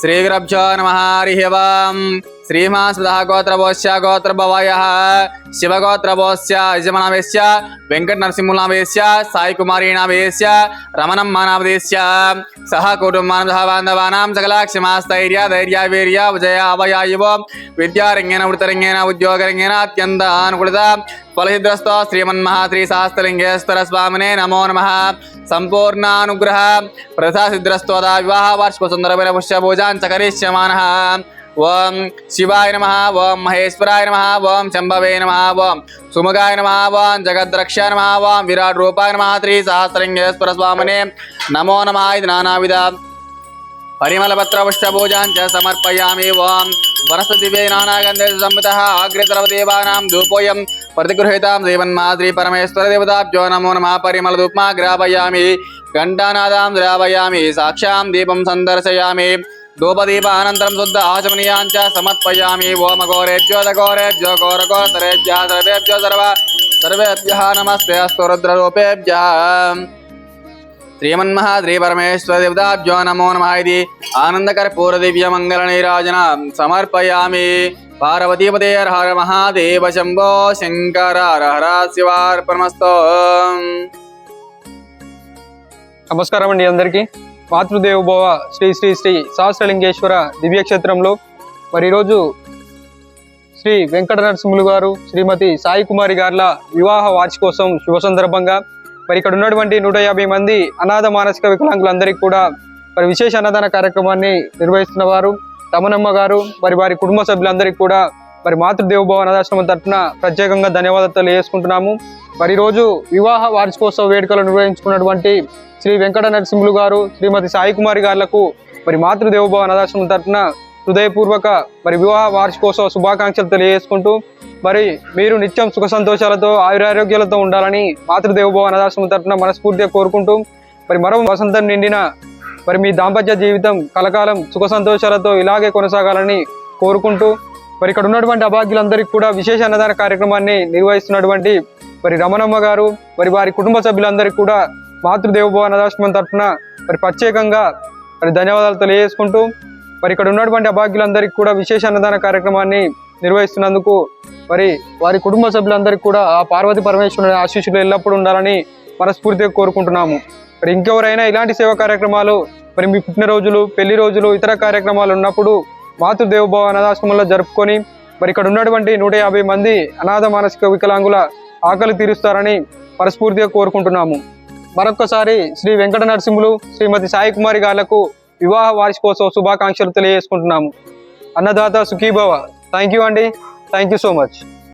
श्रीगुरभ्यो नमः हरिः श्रीमान् सुधा गोत्र भोष्य गोत्र भवय शिव गोत्र भोष्य यजमनावेश वेंकट नरसिंह नावेश साई कुमारी नावेश रमणं मानावदेश्य सह कुटुम्बानां सह बान्धवानां धैर्य वीर्य विजय अवयायुव विद्यारङ्गेन, वृत्तरङ्गेन, उद्योगरङ्गेन अत्यंत अनुकूलित फलहिद्रस्त स्वामिने नमो नमः। सम्पूर्णानुग्रह प्रथा सुंदर विवाहवार्षिकसन्दर्भेण पुष्यपूजां च करिष्यमाणः ఓం శివాయ నమ ఓం మహేశ్వరాయ నమ ఓం శంభవే నమ ఓం సుముఖాయ నమ ఓం జగద్రక్ష నమ ఓం విరాట్ రూపాయ నమ త్రీ సహస్రంగేశ్వర స్వామినే నమో నమ ఇది నానావిధ. పరిమళపత్ర పరిమళపత్రపుష్టపూజాంచ సమర్పయామి ఓం వనస్పతివే నానాగంధే సంహిత అగ్రద్రవదేవానాం ధూపోయం ప్రతిగృహీతాం పరమేశ్వర దేవతాభ్యో నమో నమ పరిమళ పరిమళధూప్మా గ్రావయామి ఘంటానాదాం ద్రావయామి సాక్షాం దీపం సందర్శయామి सन्दर्शयामि धूपदीपानन्तरं शुद्ध आचमनीयाञ्च समर्पयामि ओम घोरेभ्यो दघोरेभ्यो घोरघोरतरेभ्यः सर्वेभ्यो सर्व सर्वेभ्यः नमस्ते अस्तु रुद्ररूपेभ्यः శ్రీమన్మహాద్రి పరమేశ్వర దేవతాభ్యో నమో నమ ఇది ఆనందకర్పూర దివ్య మంగళ నీరాజన సమర్పయామి పార్వతీపదే హర మహాదేవ శంభో శంకర హర హర శివార్పణమస్తో నమస్కారం అండి అందరికీ మాతృదేవోభవ శ్రీ శ్రీ శ్రీ సహస్రలింగేశ్వర దివ్యక్షేత్రంలో మరి ఈరోజు శ్రీ వెంకట నరసింహులు గారు శ్రీమతి సాయి కుమారి గార్ల వివాహ వార్షికోత్సవం శుభ సందర్భంగా మరి ఇక్కడ ఉన్నటువంటి నూట యాభై మంది అనాథ మానసిక వికలాంగులందరికీ కూడా మరి విశేష అన్నదాన కార్యక్రమాన్ని నిర్వహిస్తున్న వారు తమనమ్మ గారు మరి వారి కుటుంబ సభ్యులందరికీ కూడా మరి మాతృదేవోభవ అనాథాశ్రమం తరఫున ప్రత్యేకంగా ధన్యవాదాలు తెలియజేసుకుంటున్నాము. మరి ఈరోజు వివాహ వార్షికోత్సవ వేడుకలు నిర్వహించుకున్నటువంటి శ్రీ వెంకట నరసింహులు గారు శ్రీమతి సాయి కుమారి గారులకు మరి మాతృదేవోభవ అనాథాశ్రమం తరఫున హృదయపూర్వక మరి వివాహ వార్షికోత్సవ శుభాకాంక్షలు తెలియజేసుకుంటూ మరి మీరు నిత్యం సుఖ సంతోషాలతో ఆయురారోగ్యాలతో ఉండాలని మాతృదేవోభవ అనాథాశ్రమం తరఫున మనస్ఫూర్తిగా కోరుకుంటూ మరి మరో వసంతం నిండిన మరి మీ దాంపత్య జీవితం కలకాలం సుఖ సంతోషాలతో ఇలాగే కొనసాగాలని కోరుకుంటూ మరి ఇక్కడ ఉన్నటువంటి అభాగ్యులందరికీ కూడా విశేష అన్నదాన కార్యక్రమాన్ని నిర్వహిస్తున్నటువంటి మరి రమణమ్మ గారు మరి వారి కుటుంబ సభ్యులందరికీ కూడా మాతృదేవోభవ అనాథాశ్రమం తరఫున మరి ప్రత్యేకంగా మరి ధన్యవాదాలు తెలియజేసుకుంటూ మరి ఇక్కడ ఉన్నటువంటి అభాగ్యులందరికీ కూడా విశేష అన్నదాన కార్యక్రమాన్ని నిర్వహిస్తున్నందుకు మరి వారి కుటుంబ సభ్యులందరికీ కూడా ఆ పార్వతి పరమేశ్వరుని ఆశీస్సులు ఎల్లప్పుడూ ఉండాలని మనస్ఫూర్తిగా కోరుకుంటున్నాము. మరి ఇంకెవరైనా ఇలాంటి సేవా కార్యక్రమాలు మరి మీ పుట్టినరోజులు పెళ్ళి రోజులు ఇతర కార్యక్రమాలు ఉన్నప్పుడు మాతృదేవోభవ అనాథాశ్రమంలో జరుపుకొని మరి ఇక్కడ ఉన్నటువంటి నూట యాభై మంది అనాథ మానసిక వికలాంగుల ఆకలి తీరుస్తారని మనస్ఫూర్తిగా కోరుకుంటున్నాము. మరొక్కసారి శ్రీ వెంకట నరసింహులు శ్రీమతి సాయి కుమారి గారులకు వివాహ వార్షికోత్సవ శుభాకాంక్షలు తెలియజేసుకుంటున్నాము. అన్నదాత సుఖీభవ. థ్యాంక్ యూ అండి. Thank you so much